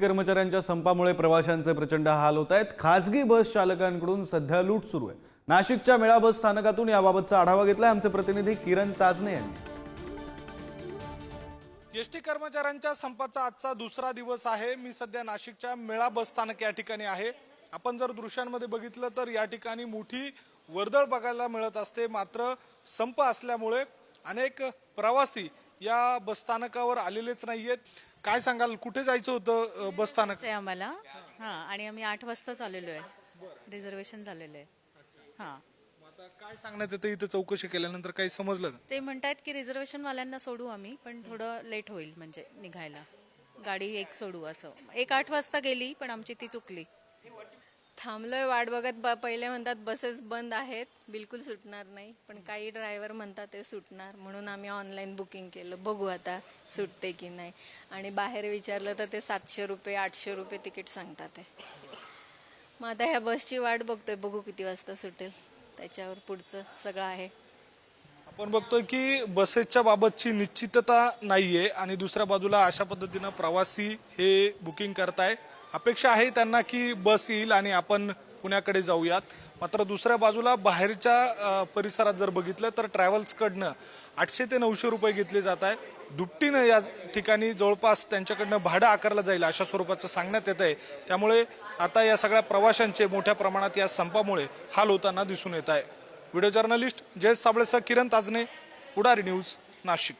कर्मचाऱ्यांच्या संपामुळे प्रवाशांचे प्रचंड हाल होत आहेत. खासगी बस चालकांकडून सध्या लूट सुरू आहे. नाशिकच्या मेळा बस स्थानकातून याबाबतचा आढावा घेतलाय आमचे प्रतिनिधी किरण ताजने यांनी. एसटी कर्मचाऱ्यांच्या संपाचा आजचा दुसरा दिवस आहे. मी सध्या नाशिकच्या मेळा बस स्थानक या ठिकाणी आहे. आपण जर दृश्यांमध्ये बघितलं तर या ठिकाणी मोठी वर्दळ बघायला मिळत असते. मात्र संप असल्यामुळे अनेक प्रवासी या बस स्थानकावर आलेलेच नाहीयेत. काय सांगाल कुठे जायचं होतं अ, बस स्थानक? आहे आम्हाला? हा आणि आम्ही आठ वाजताच आलेलो आहे. रिझर्वेशन झालेलं आहे. हा. आता काय सांगण्यात येतं इथं चौकशी केल्यानंतर काही समजलं का? ते म्हणतायत की रिझर्वेशन वाल्यांना सोडू आम्ही पण थोडं लेट होईल म्हणजे निघायला. गाडी एक सोडू असं. एक आठ वाजता गेली पण आमची ती चुकली. थांबलोय वाट बघत ब- पहिले म्हणतात बसेस बंद आहेत. बिलकुल सुटणार नाही. पण काही ड्रायव्हर म्हणतात ते सुटणार. म्हणून आम्ही ऑनलाईन बुकिंग केलं. बघू आता सुटते की नाही. आणि बाहेर विचारलं तर ते सातशे रुपये आठशे रुपये तिकीट सांगतात आहे मग आता ह्या बसची वाट बघतोय. बघू किती वाजता सुटेल. त्याच्यावर पुढचं सगळं आहे. आपण बघतोय की बसेसच्या बाबतची निश्चितता नाहीये. आणि दुसऱ्या बाजूला अशा पद्धतीनं प्रवासी हे बुकिंग करताय. अपेक्षा आहे त्यांना की बस येईल आणि आपण पुण्याकडे जाऊयात. मात्र दुसऱ्या बाजूला बाहेरच्या परिसरात जर बघितलं तर ट्रॅव्हल्सकडनं आठशे ते नऊशे रुपये घेतले जात आहे. दुपटीनं या ठिकाणी जवळपास त्यांच्याकडनं भाडं आकारलं जाईल अशा स्वरूपाचं सांगण्यात येत आहे. त्यामुळे आता या सगळ्या प्रवाशांचे मोठ्या प्रमाणात या संपामुळे हाल होताना दिसून येत आहे. व्हिडिओ जर्नलिस्ट जयेश साबळेसह किरण ताजने पुढारी न्यूज नाशिक.